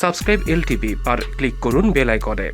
Subscribe LTV আর click করুন bell আইকনে।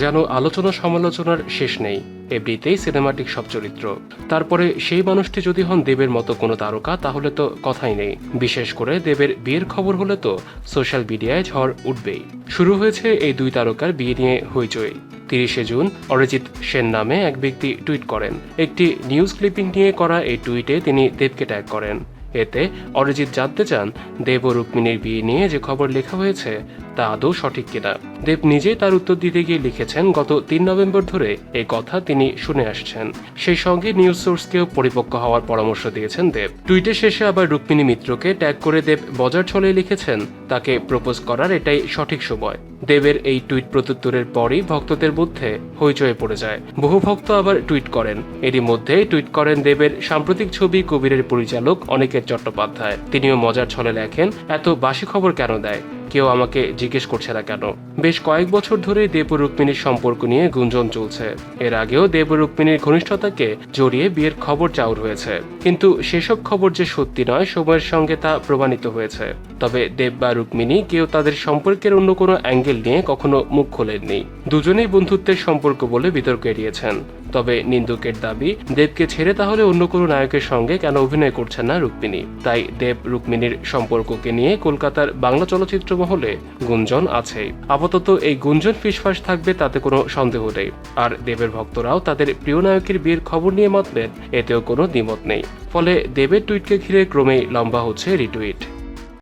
যেন আলোচনা সমালোচনার শেষ নেই, এমনিতেই সিনেমাটিক সব চরিত্র। তারপরে সেই মানুষটি যদি হন দেবের মতো কোনো তারকা, তাহলে তো কথাই নেই। বিশেষ করে দেবের বিয়ের খবর হলে তো সোশ্যাল মিডিয়ায় ঝড় উঠবেই। শুরু হয়েছে এই দুই তারকার বিয়ে নিয়ে হইচই। তিরিশে জুন অরিজিৎ সেন নামে এক ব্যক্তি টুইট করেন। একটি নিউজ ক্লিপিং নিয়ে করা এই টুইটে তিনি দেবকে ট্যাগ করেন। এতে অরিজিৎ জানতে চান দেব ও রুক্মিণীর বিয়ে নিয়ে যে খবর লেখা হয়েছে তা আদৌ সঠিক কিনা? দেব নিজেই তার উত্তর দিতে গিয়ে লিখেছেন, গত তিন নভেম্বর ধরে এই কথা তিনি শুনে আসছেন। সেই সঙ্গে নিউজ সোর্সকেও পরিপক্ক হওয়ার পরামর্শ দিয়েছেন দেব। টুইটের শেষে আবার রুক্মিণী মিত্রকে ট্যাগ করে দেব বজার ছলে লিখেছেন, তাকে প্রপোজ করার এটাই সঠিক সময়। দেবের এই টুইট প্রত্যুত্তরের পরই ভক্তদের মধ্যে হইচয়ে পড়ে যায়। বহু ভক্ত আবার টুইট করেন। এরই মধ্যে টুইট করেন দেবের সাম্প্রতিক ছবি কবিরের পরিচালক অনিকেত চট্টোপাধ্যায়। তিনিও মজার ছলে লেখেন, এত বাসি খবর কেন দেয়? কেউ আমাকে জিজ্ঞেস করছে না কেন? বেশ কয়েক বছর ধরে দেব রুক্মিণীর সম্পর্ক নিয়ে গুঞ্জন চলছে। এর আগেও দেব রুক্মিণীর ঘনিষ্ঠতাকে জড়িয়ে বিয়ের খবর চাউর হয়েছে। কিন্তু সেসব খবর যে সত্যি নয়, সময়ের সঙ্গে তা প্রমাণিত হয়েছে। তবে দেব বা রুক্মিণী কেউ তাদের সম্পর্কের অন্য কোনো অ্যাঙ্গেল নিয়ে কখনো মুখ খোলেননি। দুজনেই বন্ধুত্বের সম্পর্ক বলে বিতর্ক এড়িয়েছেন। তবে নিন্দুকের দাবি, দেবকে ছেড়ে তাহলে অন্য কোনো নায়কের সঙ্গে কেন অভিনয় করছেন না রুক্মিণী? তাই দেব রুক্মিণীর সম্পর্ককে নিয়ে কলকাতার বাংলা চলচ্চিত্র মহলে গুঞ্জন আছেই আপাতত এই গুঞ্জন ফিসফাস থাকবে তাতে কোনো সন্দেহ নেই। আর দেবের ভক্তরাও তাদের প্রিয় নায়কের বিয়ের খবর নিয়ে মাতবেন এতেও কোনো দ্বিমত নেই। ফলে দেবের টুইটকে ঘিরে ক্রমেই লম্বা হচ্ছে রিটুইট।